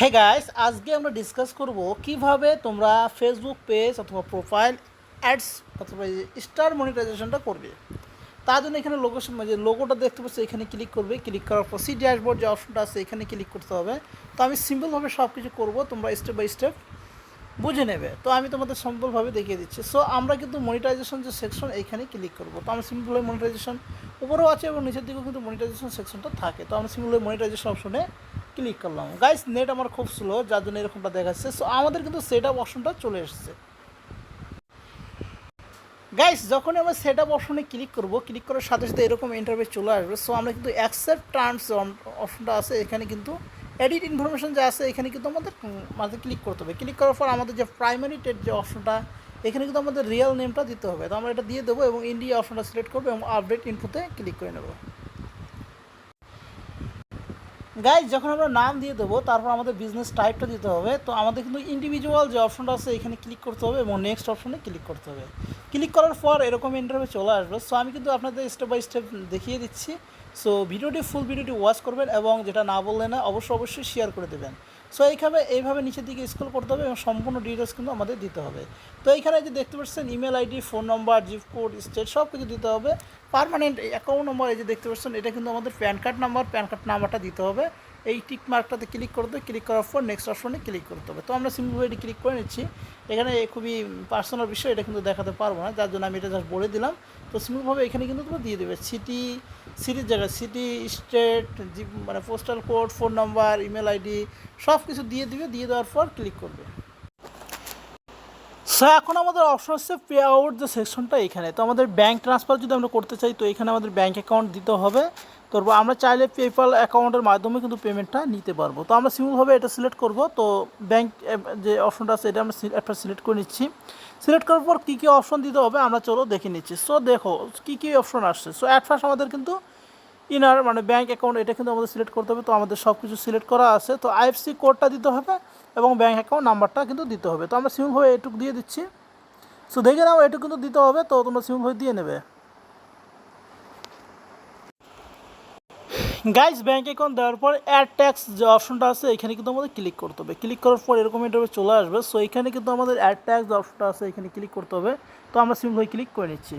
Hey guys আজকে আমরা discuss করব কীভাবে তোমরা ফেসবুক পেজ অথবা প্রোফাইল অ্যাডস অথবা স্টার মনিটাইজেশনটা করবে। তার জন্য এখানে লোকেশন যে লোগোটা দেখতে পাচ্ছি, এখানে ক্লিক করবে। ক্লিক করার পর সি ড্যাশবোর্ড যে অপশনটা আছে, এখানে ক্লিক করতে হবে। তো আমি সিম্পলভাবে সব কিছু করব, তোমরা স্টেপ বাই স্টেপ বুঝে নেবে। তো আমি তোমাদের সিম্পলভাবে দেখিয়ে দিচ্ছি। সো আমরা কিন্তু মনিটাইজেশন যে সেকশন এইখানে ক্লিক করব। তো আমরা সিম্পলভাবে মনিটাইজেশন উপরেও আছে এবং নিচের দিকেও কিন্তু মনিটাইজেশন সেকশনটা থাকে। তো আমরা সিম্পলভাবে মনিটাইজেশন অপশনে ক্লিক করলাম। গাইস নেট আমার খুব স্লো যার জন্য এরকমটা দেখাচ্ছে। সো আমাদের কিন্তু সেট আপ অপশনটা চলে এসেছে। গাইস যখন আমরা সেট আপ অপশনে ক্লিক করব ক্লিক করার সাথে সাথে এরকম ইন্টারভিউ চলে আসবে। সো আমরা কিন্তু অ্যাকসেপ্ট টার্মস অপশনটা আছে। এখানে কিন্তু এডিট ইনফরমেশন যা আছে, এখানে কিন্তু আমাদের মাঝে ক্লিক করতে হবে। ক্লিক করার পর আমাদের যে প্রাইমারি টেট যে অপশনটা এখানে কিন্তু আমাদের রিয়েল নেমটা দিতে হবে। তো আমরা এটা দিয়ে দেবো এবং ইন্ডিয়া অপশনটা সিলেক্ট করব এবং আপডেট ইনফোতে ক্লিক করে নেব। গাইজ যখন আমরা নাম দিয়ে দেবো, তারপর আমাদের বিজনেস টাইপটা দিতে হবে, তো আমাদের কিন্তু ইন্ডিভিজুয়াল যে অপশনটা আছে, এখানে ক্লিক করতে হবে এবং নেক্সট অপশনে ক্লিক করতে হবে। ক্লিক করার পর এরকম ইন্টারভিউ চলে আসবে। সো আমি কিন্তু আপনাদের স্টেপ বাই স্টেপ দেখিয়ে দিচ্ছি। সো ভিডিওটি ফুল ভিডিওটি ওয়াচ করবেন এবং যেটা না বললে না, অবশ্যই অবশ্যই শেয়ার করে দেবেন। সো এইভাবে এইভাবে নিচের দিকে স্ক্রল করতে হবে এবং সম্পূর্ণ ডিটেলস কিন্তু আমাদের দিতে হবে। তো এইখানে যে দেখতে পাচ্ছেন email ID phone number zip code state সব কিছু দিতে হবে। পারমানেন্ট অ্যাকাউন্ট নম্বর এই যে দেখতে পাচ্ছেন, এটা কিন্তু আমাদের PAN card number PAN card নাম্বারটা দিতে হবে। এই টিক মার্কটাতে ক্লিক করতে ক্লিক করার পর নেক্সট অপশনে ক্লিক করতে হবে। তো আমরা সিম্পল এটি ক্লিক করে নিচ্ছি। এখানে খুবই পার্সোনাল বিষয়, এটা কিন্তু দেখাতে পারব না, যার জন্য আমি এটা জাস্ট বলে দিলাম। তো সিম্পলভাবে এখানে কিন্তু তোমরা দিয়ে দেবে। সিটি সিটির জায়গায় সিটি স্টেট মানে postal code phone number email ID সব কিছু দিয়ে দিবে, দিয়ে দেওয়ার পর ক্লিক করবে। সো এখন আমাদের অপশন হচ্ছে পে আউট যে সেকশনটা এখানে। তো আমাদের ব্যাঙ্ক ট্রান্সফার যদি আমরা করতে চাই, তো এখানে আমাদের ব্যাঙ্ক অ্যাকাউন্ট দিতে হবে। তো আমরা চাইলে পেপাল অ্যাকাউন্টের মাধ্যমে কিন্তু পেমেন্টটা নিতে পারব। তো আমরা সিম্পলভাবে এটা সিলেক্ট করব। তো ব্যাঙ্ক যে অপশনটা আছে, এটা আমরা একটা সিলেক্ট করে নিচ্ছি। সিলেক্ট করার পর কী কী অপশন দিতে হবে আমরা চলো দেখে নিচ্ছি। সো দেখো, কী কী অপশন আসছে? সো অ্যাট ফার্স্ট আমাদের কিন্তু ইনার মানে ব্যাঙ্ক অ্যাকাউন্ট এটা কিন্তু আমাদের সিলেক্ট করতে হবে। তো আমাদের সব কিছু সিলেক্ট করা আছে। তো আইএফসি কোডটা দিতে হবে এবং ব্যাঙ্ক অ্যাকাউন্ট নাম্বারটা কিন্তু দিতে হবে। তো আমরা সিম্পলভাবে এটুকু দিয়ে দিচ্ছি। সো দেখে নাও, এটুকু কিন্তু দিতে হবে। তো তোমরা সিম্পলভাবে দিয়ে নেবে। গাইস ব্যাঙ্ক অ্যাকাউন্ট দেওয়ার পর অ্যাড ট্যাক্স যে অপশনটা আছে, এখানে কিন্তু আমাদের ক্লিক করতে হবে। ক্লিক করার পর এরকম ইন্টারভিউ চলে আসবে। সো এখানে কিন্তু আমাদের অ্যাড ট্যাক্স অপশনটা আছে, এখানে ক্লিক করতে হবে। তো আমরা সিম্পলি ক্লিক করে নিচ্ছি।